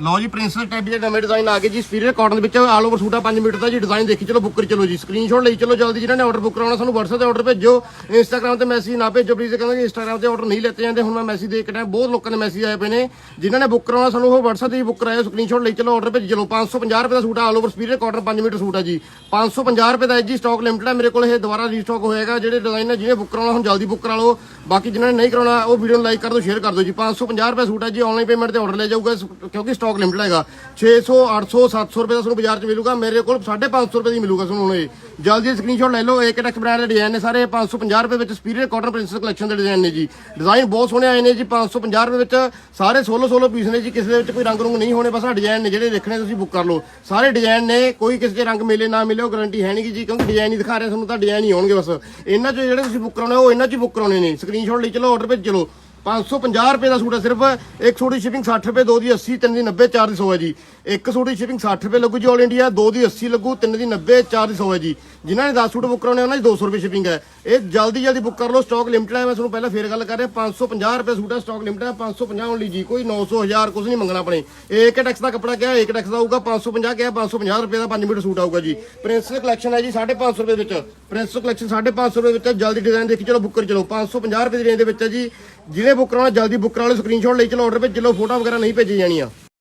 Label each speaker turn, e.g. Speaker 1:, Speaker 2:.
Speaker 1: ਲਓ ਜੀ, ਪ੍ਰਿੰਸਲ ਟੈਬੀ ਦੇ ਨਵੇਂ ਡਿਜ਼ਾਈਨ ਆ ਗਏ ਜੀ। ਸਪੀਰੀਅਰ ਕਾਟਨ ਦੇ ਵਿੱਚ ਆਲ ਓਵਰ ਸੂਟ ਆ 5 ਮੀਟਰ ਦਾ ਜੀ ਡਿਜ਼ਾਈਨ ਦੇਖੀ। ਚਲੋ ਬੁੱਕ ਕਰੀ ਚਲੋ ਜੀ। ਸਕਰੀਨਸ਼ਾਟ ਲਈ ਚਲੋ ਜਲਦੀ ਜਿਹਨਾਂ ਨੇ ਆਰਡਰ ਬੁੱਕ ਕਰਾਉਣਾ, ਸਾਨੂੰ WhatsApp ਤੇ ਆਰਡਰ ਭੇਜੋ। ਇੰਸਟਾਗ੍ਰam ਤੇ ਮੈਸੇਜ ਨਾ ਭੇਜੋ ਪਲੀਜ਼ ਕਹਿੰਦਾ ਜੀ ਇੰਸਟਾਗ੍ਰam ਤੇ ਆਰਡਰ ਨਹੀਂ ਲੈਤੇ ਜਾਂਦੇ। ਹੁਣ ਮੈਂ ਮੈਸੇਜ ਦੇਖ ਰਿਹਾ ਬਹੁਤ ਲੋਕਾਂ ਦੇ ਮੈਸੇਜ ਆਏ ਪਏ ਨੇ। ਜਿਨ੍ਹਾਂ ਨੇ ਬੁੱਕ ਕਰਾਉਣਾ, ਸਾਨੂੰ ਉਹ WhatsApp ਤੇ ਹੀ ਬੁੱਕ ਕਰਾਇਆ ਸਕਰੀਨਸ਼ਾਟ ਲਈ ਚਲੋ ਆਰਡਰ ਭੇਜ। ਚਲੋ 550 ਰੁਪਏ ਦਾ ਸੂਟ ਆ all over superior cotton 5 metre suit ਆ ਜੀ। 550 ਰੁਪਏ ਦਾ ਜੀ ਸਟਾਕ ਲਿਮਟਡ ਹੈ ਮੇਰੇ ਕੋਲ ਇਹ ਦੁਬਾਰਾ ਰੀਸਟਾਕ ਹੋਏਗਾ। ਜਿਹੜੇ ਡਿਜ਼ਾਈਨ ਨੇ ਜਿਹਨੇ ਬੁੱਕ ਕਰਾਉਣਾ, ਹੁਣ ਜਲਦੀ ਬੁੱਕ ਕਰਾ ਲਓ। ਬਾਕੀ ਜਿਨ੍ਹਾਂ ਨੇ ਨਹੀਂ ਕਰਾਉਣਾ, ਉਹ ਵੀਡੀਓ ਨੂੰ ਲਾਈਕ ਕਰ ਦਿਓ ਸ਼ੇਅਰ ਕਰ ਦਿਓ ਜੀ। 550 ਰੁਪਏ ਸੂਟ ਹੈ ਜੀ। ਆਨਲਾਈਨ ਪੇਮੈਂਟ ਤੇ ਆਰਡਰ ਲੈ ਜਾਊਗਾ। ਕਿਉਂਕਿ ਸਟਾਕ ਲਿਮਟਡ ਹੈਗਾ। 600 800 700 ਰੁਪਏ ਦਾ ਤੁਹਾਨੂੰ ਬਾਜ਼ਾਰ 'ਚ ਮਿਲੂਗਾ। ਮੇਰੇ ਕੋਲ 550 ਰੁਪਏ ਦੀ ਮਿਲੂਗਾ ਤੁਹਾਨੂੰ ਇਹ। ਜਲਦੀ ਸਕਰੀਨਸ਼ਾਟ ਲੈ ਲਓ। ਏਕ ਟੈਕਸ ਬ੍ਰਾਂਡ ਦੇ ਡਿਜ਼ਾਈਨ ਨੇ ਸਾਰੇ। 550 ਰੁਪਏ ਵਿੱਚ ਸਪੀਰੀਅਰ ਕਾਟਨ ਪ੍ਰਿੰਸਸ ਕਲੈਕਸ਼ਨ ਦੇ ਡਿਜ਼ਾਈਨ ਨੇ ਜੀ। ਡਿਜ਼ਾਈਨ ਬਹੁਤ ਸੋਹਣੇ ਆਏ ਨੇ ਜੀ। 550 ਰੁਪਏ ਵਿੱਚ ਸਾਰੇ 16 16 ਪੀਸ ਨੇ ਜੀ। ਕਿਸੇ ਦੇ ਵਿੱਚ ਕੋਈ ਰੰਗ ਰੁੰਗ ਨਹੀਂ ਹੋਣੇ। ਬਸ ਆ ਡਿਜ਼ਾਈਨ ਨੇ ਜਿਹੜੇ ਦੇਖਣੇ ਤੁਸੀਂ ਬੁੱਕ ਕਰ ਲਓ। ਸਾਰੇ ਡਿਜ਼ਾਈਨ ਨੇ। ਕੋਈ ਕਿਸੇ ਦੇ ਰੰਗ ਮਿਲੇ ਨਾ ਮਿਲੇ, ਉਹ ਗਾਰੰਟੀ ਹੈ ਨਹੀਂ ਜੀ, ਕਿਉਂਕਿ ਡਿਜ਼ਾਈਨ ਹੀ ਦਿਖਾ ਰਹੇ ਤੁਹਾਨੂੰ ਤਾਂ ਡਿਜ਼ਾਈਨ ਹੀ ਆਉਣਗੇ ਬਸ। ਇਹਨਾਂ ਚੋਂ ਜਿਹੜੇ ਤੁਸੀਂ ਬੁੱਕ ਕਰਾਉਣੇ ਉਹ ਇਹਨਾਂ ਚ ਬੁੱਕ ਕਰਾਉਣੇ ਨੇ। ਸਕਰੀਨਸ਼ਾਟ ਲਈ ਚਲੋ ਆਰਡਰ ਭੇਜ ਚਲੋ। 550 ਰੁਪਏ ਦਾ ਸੂਟ ਹੈ ਸਿਰਫ। ਇੱਕ ਸੂਟ ਦੀ ਸ਼ਿਪਿੰਗ 60 ਰੁਪਏ, ਦੋ ਦੀ 80 ਤਿੰਨ ਦੀ 90 ਚਾਰ ਦੀ 100 ਹੈ ਜੀ। ਇੱਕ ਸੂਟ ਦੀ ਸ਼ਿਪਿੰਗ 60 ਰੁਪਏ ਲੱਗੂ ਜੀ ਆਲ ਇੰਡੀਆ ਦੋ ਦੀ 80 ਲੱਗੂ, ਤਿੰਨ ਦੀ 90 ਚਾਰ ਦੀ 100 ਹੈ ਜੀ। ਜਿਨ੍ਹਾਂ ਨੇ 10 ਸੂਟ ਬੁੱਕ ਕਰਾਉਣੇ ਉਹਨਾਂ ਦੀ 200 ਰੁਪਏ ਸ਼ਿਪਿੰਗ ਹੈ। ਇਹ ਜਲਦੀ ਜਲਦੀ ਬੁੱਕ ਕਰ ਲਓ ਸਟਾਕ ਲਿਮਟਡ ਹੈ, ਮੈਂ ਤੁਹਾਨੂੰ ਪਹਿਲਾਂ ਫੇਰ ਗੱਲ ਕਰ ਰਿਹਾ 550 ਰੁਪਏ ਸੂਟ ਹੈ ਸਟਾਕ ਲਿਮਟਡ ਹੈ 550 ਓਨਲੀ ਜੀ, ਕੋਈ 900 1000 ਕੁਝ ਨਹੀਂ ਮੰਗਣਾ ਆਪਣੇ। ਇਹ ਇੱਕ ਟੈਕਸ ਦਾ ਕੱਪੜਾ ਕਿਹਾ, ਇੱਕ ਟੈਕਸ ਦਾ ਆਊਗਾ 550 ਕਿਹਾ 550 ਰੁਪਏ ਦਾ 5 ਮੀਟਰ ਸੂਟ ਆਊਗਾ ਜੀ। ਪ੍ਰਿੰਸ ਕਲੈਕਸ਼ਨ ਹੈ ਜੀ 550 ਰੁਪਏ ਵਿੱਚ। ਪ੍ਰਿੰਸਸ ਕਲੈਕਸ਼ਨ 550 ਰੁਪਏ ਵਿੱਚ ਜਲਦੀ ਡਿਜ਼ਾਈਨ ਦੇਖੀ ਚਲੋ ਬੁੱਕ ਕਰ ਚਲੋ 550 ਰੁਪਏ ਦੀ ਰੇਂਜ ਦੇ ਵਿੱਚ ਹੈ ਜੀ। ਜਿਹਨੇ ਬੁੱਕ ਕਰਾਉਣਾ, ਜਲਦੀ ਬੁੱਕ ਕਰਾ ਲਓ ਸਕਰੀਨਸ਼ਾਟ ਲਈ ਚਲੋ ਆਰਡਰ ਭੇਜ ਲਓ ਫੋਟੋ ਵਗੈਰਾ ਨਹੀਂ ਭੇਜੀ ਜਾਣੀਆਂ।